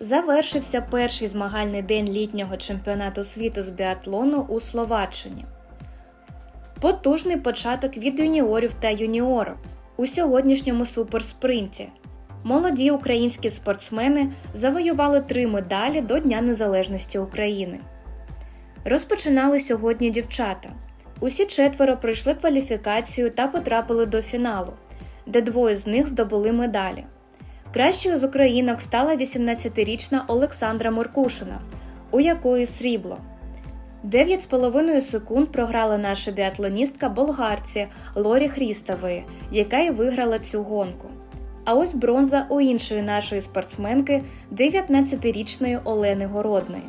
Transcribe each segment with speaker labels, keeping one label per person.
Speaker 1: Завершився перший змагальний день літнього чемпіонату світу з біатлону у Словаччині. Потужний початок від юніорів та юніорок у сьогоднішньому суперспринті. Молоді українські спортсмени завоювали три медалі до Дня Незалежності України. Розпочинали сьогодні дівчата. Усі четверо пройшли кваліфікацію та потрапили до фіналу, де двоє з них здобули медалі. Кращою з українок стала 18-річна Олександра Меркушина, у якої срібло. 9,5 секунд програла наша біатлоністка болгарці Лорі Хрістової, яка й виграла цю гонку. А ось бронза у іншої нашої спортсменки 19-річної Олени Городної.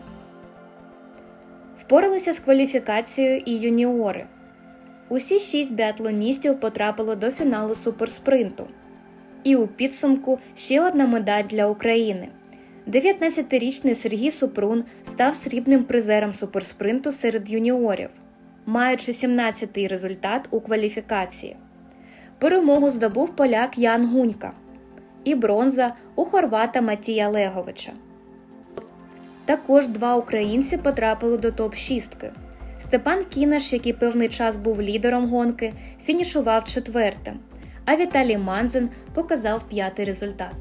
Speaker 1: Впоралися з кваліфікацією і юніори. Усі шість біатлоністів потрапили до фіналу суперспринту. І у підсумку ще одна медаль для України. 19-річний Сергій Супрун став срібним призером суперспринту серед юніорів, маючи 17-й результат у кваліфікації. Перемогу здобув поляк Ян Гунька і бронза у хорвата Матія Леговича. Також два українці потрапили до топ-6. Степан Кінаш, який певний час був лідером гонки, фінішував четвертим, а Віталій Манзин показав п'ятий результат.